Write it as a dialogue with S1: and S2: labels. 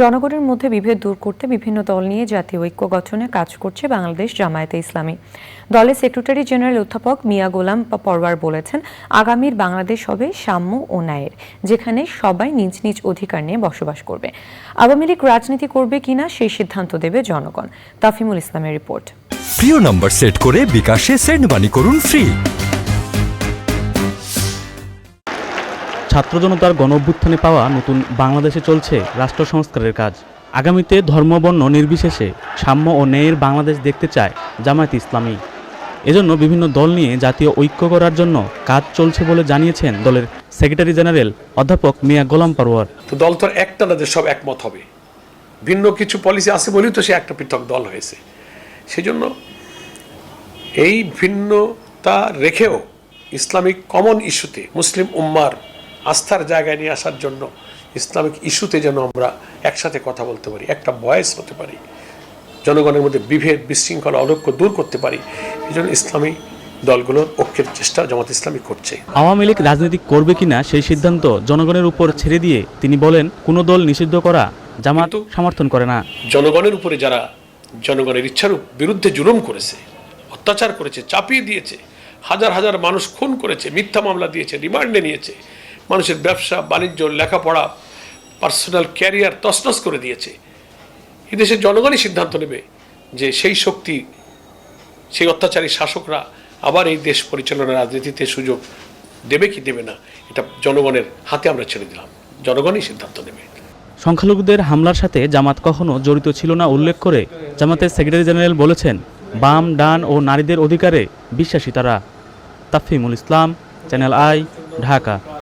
S1: জনগণের মধ্যে বিভেদ দূর করতে বিভিন্ন দল নিয়ে জাতীয় ঐক্য গঠনে কাজ করছে বাংলাদেশ জামায়াতে ইসলামী। দলের সেক্রেটারি জেনারেল অধ্যাপক মিয়া গোলাম পরওয়ার বলেছেন, আগামীর বাংলাদেশ হবে সাম্য ও ন্যায়ের, যেখানে সবাই নিজ নিজ অধিকার নিয়ে বসবাস করবে। আওয়ামী লীগ রাজনীতি করবে কিনা সেই সিদ্ধান্ত দেবে জনগণ। তাফিমুল ইসলামের রিপোর্ট।
S2: প্রিয় নম্বর সেট করে বিকাশে সেন্ড মানি করুন ফ্রি।
S3: ছাত্র জনতার গণ অভ্যুত্থানে পাওয়া নতুন বাংলাদেশে চলছে রাষ্ট্র সংস্কারের কাজ। আগামীতে ধর্মবর্ণ নির্বিশেষে সাম্য ও ন্যায়ের বাংলাদেশ দেখতে চায় জামায়াত ইসলামী। এজন্য বিভিন্ন দল নিয়ে জাতীয় ঐক্য করার জন্য কাজ চলছে বলে জানিয়েছেন দলের সেক্রেটারি জেনারেল অধ্যাপক মিয়া গোলাম পারোয়ার।
S4: তো দল তো একটা না সব একমত হবে। ভিন্ন কিছু পলিসি আছে বলেই তো সে একটা পৃথক দল হয়েছে। সেজন্য এই ভিন্নতা রেখেও ইসলামিক কমন ইস্যুতে মুসলিম উম্মার আস্থার জায়গায় নিয়ে আসার জন্য ইসলামিক ইস্যুতে যেন আমরা একসাথে কথা বলতে পারি একটা ভয়েস হতে পারি জনগণের মধ্যে বিভেদ বিশৃঙ্খলা অনৈক্য দূর করতে পারি এই জন্য ইসলামী দলগুলোর ঐক্যের চেষ্টা জামাত ইসলামী করছে।
S3: আওয়ামী লীগ রাজনীতি করবে কিনা সেই সিদ্ধান্ত জনগণের উপর ছেড়ে দিয়ে তিনি বলেন কোনো দল নিষিদ্ধ করা জামাত সমর্থন করে না।
S4: জনগণের উপরে যারা জনগণের ইচ্ছার বিরুদ্ধে জুলুম করেছে অত্যাচার করেছে চাপিয়ে দিয়েছে হাজার হাজার মানুষ খুন করেছে মিথ্যা মামলা দিয়েছে রিমান্ডে নিয়েছে মানুষের ব্যবসা, বাণিজ্য, লেখাপড়া পার্সোনাল ক্যারিয়ার তছনছ করে দিয়েছে। এদেশের জনগণই সিদ্ধান্ত নেবে যে সেই শক্তি, সেই অত্যাচারী শাসকরা আবার এই দেশ পরিচালনার রাজনীতিতে সুযোগ দেবে কি দেবে না, এটা জনগণের হাতে আমরা ছেড়ে দিলাম। জনগণই সিদ্ধান্ত নেবে।
S3: সংখ্যালঘুদের হামলার সাথে জামাত কখনো জড়িত ছিল না উল্লেখ করে জামাতের সেক্রেটারি জেনারেল বলেছেন, বাম, ডান ও নারীদের অধিকারে বিশ্বাসী তারা। Tafimul Islam, channel I, Dhaka.